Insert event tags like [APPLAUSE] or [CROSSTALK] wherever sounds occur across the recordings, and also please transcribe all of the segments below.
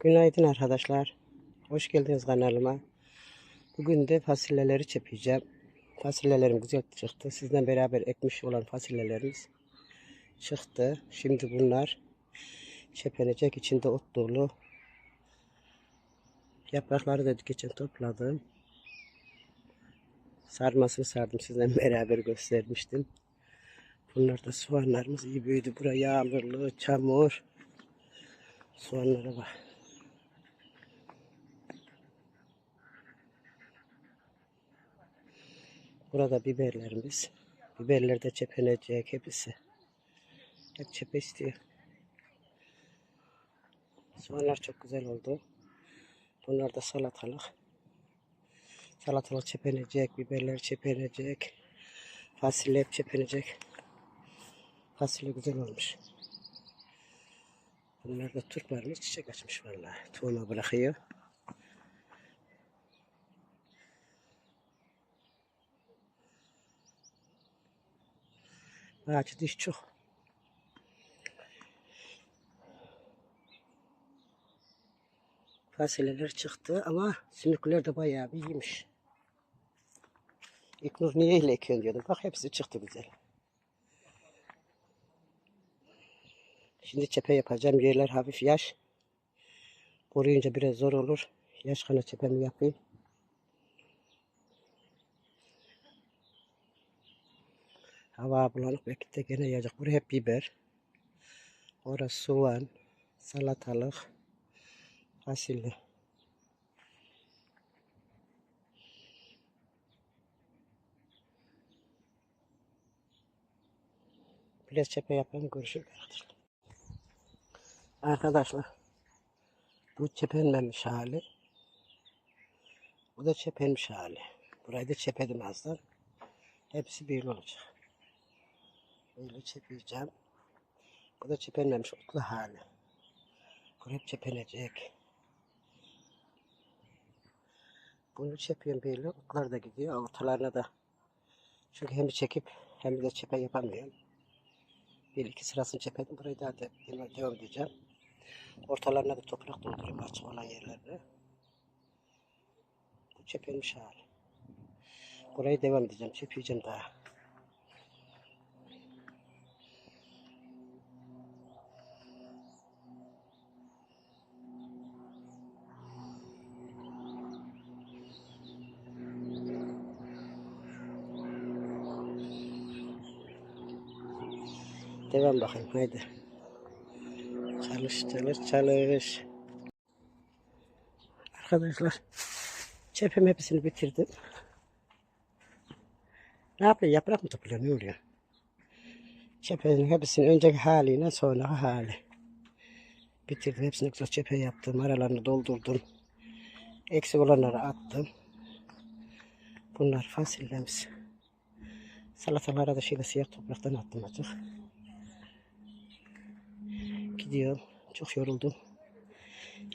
Günaydın arkadaşlar. Hoş geldiniz kanalıma. Bugün de fasulyeleri çepeceğim. Fasulyelerim güzel çıktı. Sizden beraber ekmiş olan fasulyelerimiz çıktı. Şimdi bunlar çepenecek. içinde ot dolu. Yaprakları da geçen topladım. Sarmasını sardım. Sizden [LAUGHS] beraber göstermiştim. Bunlar da soğanlarımız iyi büyüdü. Bura yağmurlu, çamur. Soğanlara bak. Burada biberlerimiz. Biberler de çepenecek hepsi. Hep çepe istiyor. Soğanlar çok güzel oldu. Bunlar da salatalık. Salatalık çepenecek, biberler çepenecek. Fasulye hep çepenecek. Fasulye güzel olmuş. Bunlar da turplarımız çiçek açmış vallahi. Tohuma bırakıyor. Ağaçı diş çok. Fasulyeler çıktı ama sümükler de bayağı bir iyiymiş. İlknur niye öyle ekiyorsun diyordum. Bak hepsi çıktı güzel. Şimdi çepe yapacağım. Yerler hafif yaş. Koruyunca biraz zor olur. Yaş kana çepemi yapayım. Hava bulanık de gene yağacak. Buraya hep biber. Orası soğan, salatalık, fasulye. Biraz çepe yapalım görüşürüz. Arkadaşlar bu çepenmemiş hali. Bu da çepenmiş hali. Burayı da çepedim azdan. Hepsi bir olacak. Böyle çepeceğim. Bu da çepenmemiş otlu hali. Hep çepenecek. Bunu çepiyorum böyle. Otlar da gidiyor. Ortalarına da. Çünkü hem çekip hem de çepe yapamıyorum. Bir iki sırasını çepedim. Burayı daha da devam edeceğim. Ortalarına da toprak dolduruyorum açık olan yerlerine. Bu çepilmiş hali. Burayı devam edeceğim. Çepeceğim daha. Devam bakayım haydi. Çalış çalış çalış. Arkadaşlar çepim hepsini bitirdim. Ne yapıyor? Yaprak mı topluyor? Ne oluyor? Çepenin hepsini önceki haliyle sonraki hali. Bitirdim. Hepsini güzel çepe yaptım. Aralarını doldurdum. Eksik olanları attım. Bunlar fasulyemiz. Salatalara da şöyle siyah topraktan attım azıcık. Gidiyorum. Çok yoruldum.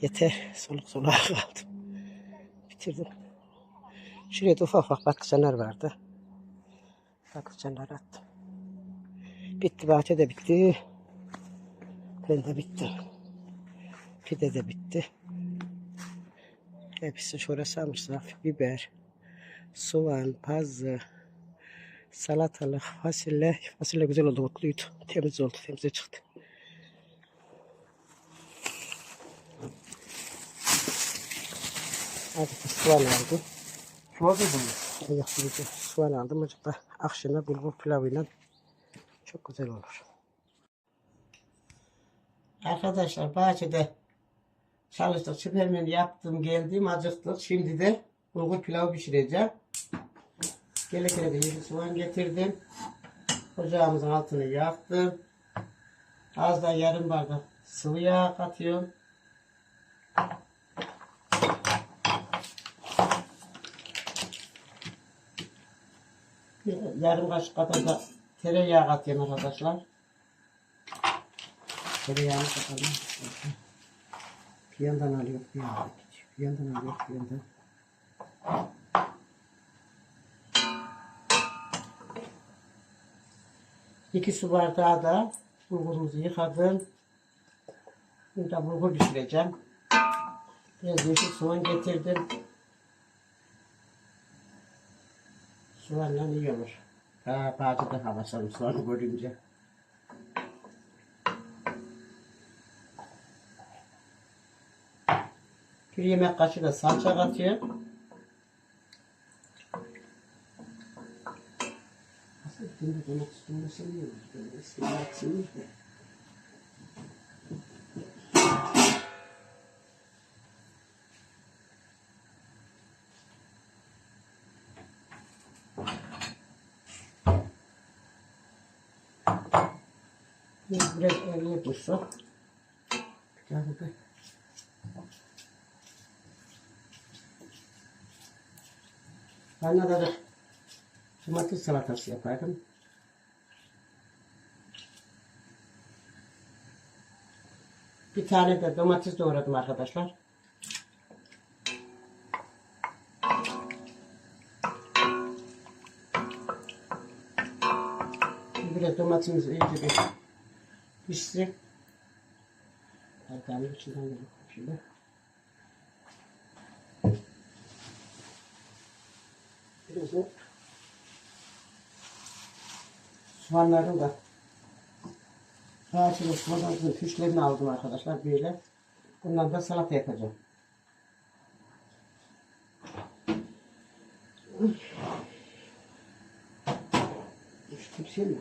Yeter. Soluk soluğa [LAUGHS] kaldım. Bitirdim. Şuraya da ufak ufak patlıcanlar vardı. Patlıcanlar attım. Bitti. Bahçe de bitti. Ben de bitti. Pide de bitti. Hepsi şöyle sarımsak, biber, soğan, pazı, salatalık, fasulye. Fasulye güzel oldu, mutluydu. Temiz oldu, temize çıktı. Azıcık soğan aldım. Şurada bunu. Yok, bir soğan aldım. Azıcık da akşama bulgur pilavıyla çok güzel olur. Arkadaşlar bahçede çalıştık. Süpermen yaptım, geldim, acıktık. Şimdi de bulgur pilavı pişireceğim. Gelirken de yeşil soğan getirdim. Ocağımızın altını yaktım. Az da yarım bardak sıvı yağ katıyorum. Yarım kaşık kadar da tereyağı katıyorum arkadaşlar. Tereyağını katalım. Bir yandan alıyor, bir yandan gidiyor. Bir yandan alıyor, bir yandan. İki su bardağı da bulgurumuzu yıkadım. Şimdi bulgur pişireceğim. Biraz yeşil soğan getirdim. Soğanla iyi olur. Ha, bahçede hava sarım soğanı görünce. Bir yemek kaşığı da salça katıyor. Aslında şimdi domates yiyoruz? Böyle eskiden aksiyonuz da. Biraz eriye dursun. Bir tane de de böyle domates salatası yapardım. Bir tane de domates doğradım arkadaşlar. Biraz domatesimiz iyice bir pişsin. Arkamın içinden geliyor şimdi. Biraz da soğanları da Ağaçlı soğanların fişlerini aldım arkadaşlar böyle. Bundan da salata yapacağım. Üstü bir şey mi?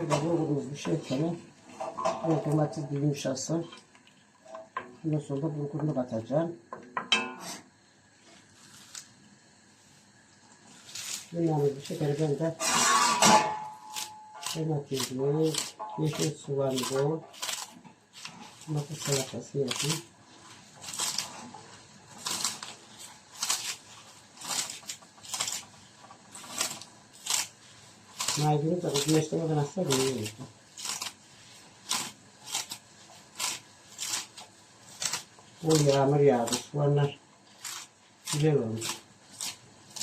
Böyle bulgurumuz bir şey tamam. Evet domates bir yumuşasın. Ondan sonra da bulgurunu katacağım. Limonlu şekeri ben de domatesli, yeşil soğanlı, domates salatası yapayım. Maydanoz da güneşlemeden iyi olur. Bol yağmur yağdı. Soğanlar güzel olmuş.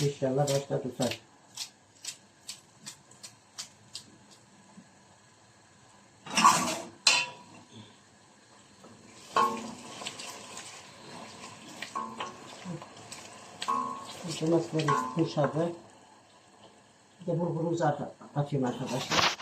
İnşallah başta tutar. Domatesleri yumuşadı. Bir de bulgurumuzu at- atıyorum arkadaşlar.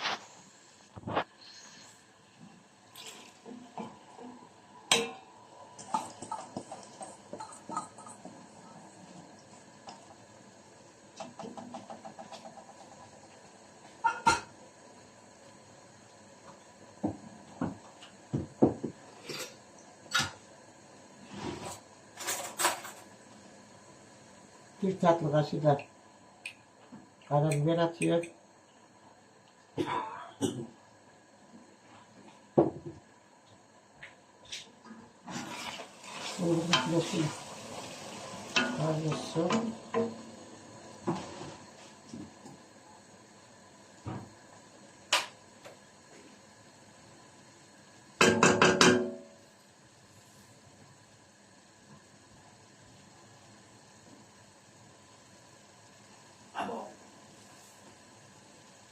Bir tatlı kaşığı da Karar ver atıyor.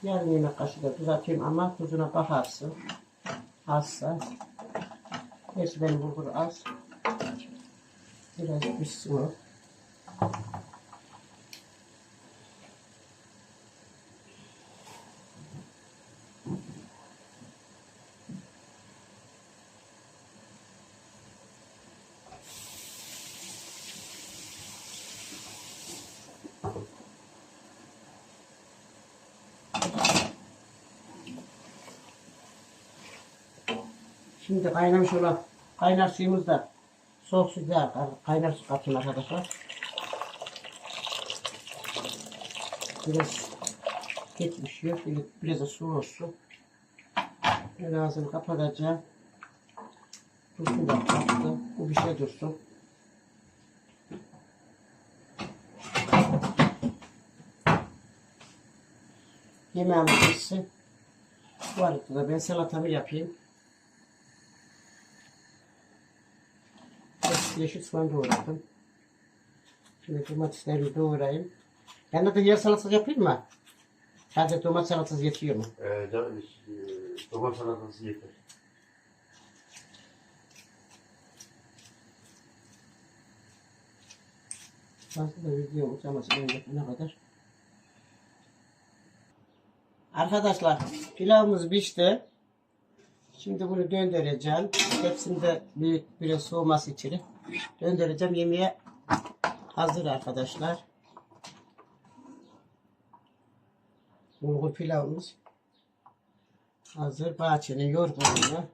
Yarım yemek kaşığı da tuz atıyorum ama tuzuna bakarsın. Azsa. Gerçi benim bulgur az. Biraz pişsin o. Şimdi kaynamış olan kaynar suyumuz da soğuk su değil, kaynar su katayım arkadaşlar. Biraz geç pişiyor, biraz, da su olsun. Böyle ağzını kapatacağım. Tuzunu da kattım. Bu bir şey dursun. Yemeğimiz pişsin. Bu arada da ben salatamı yapayım. Biraz yeşil soğan doğradım. Şimdi domatesleri doğrayayım. Yanına da yer salatası yapayım mı? Sadece domates salatası yetiyor mu? Ee, da, e, domates salatası yeter. Fazla da video uzaması ne kadar? Arkadaşlar pilavımız pişti. Şimdi bunu döndüreceğim. Hepsinde büyük bir soğuması için döndüreceğim. Yemeğe hazır arkadaşlar. Bulgur pilavımız hazır. Bahçenin yorgunluğuna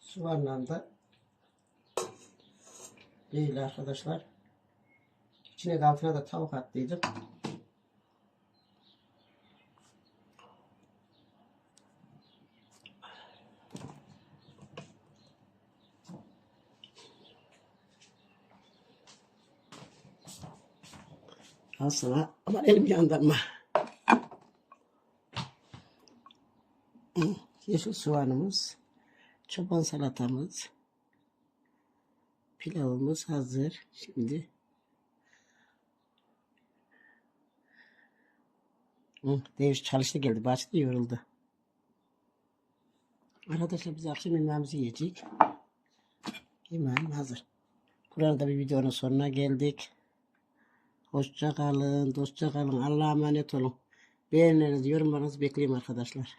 soğanla da değil arkadaşlar. İçine de altına da tavuk attıydım. Al sana. Aman elim yandı ama. Yeşil soğanımız. Çoban salatamız. Pilavımız hazır. Şimdi Hı, Deviş çalıştı geldi. Bahçede yoruldu. Arkadaşlar biz akşam yemeğimizi yiyecek. Yemeğim hazır. Burada bir videonun sonuna geldik. Hoşça kalın, dostça kalın. Allah'a emanet olun. Beğenilerinizi, yorumlarınızı bekliyorum arkadaşlar.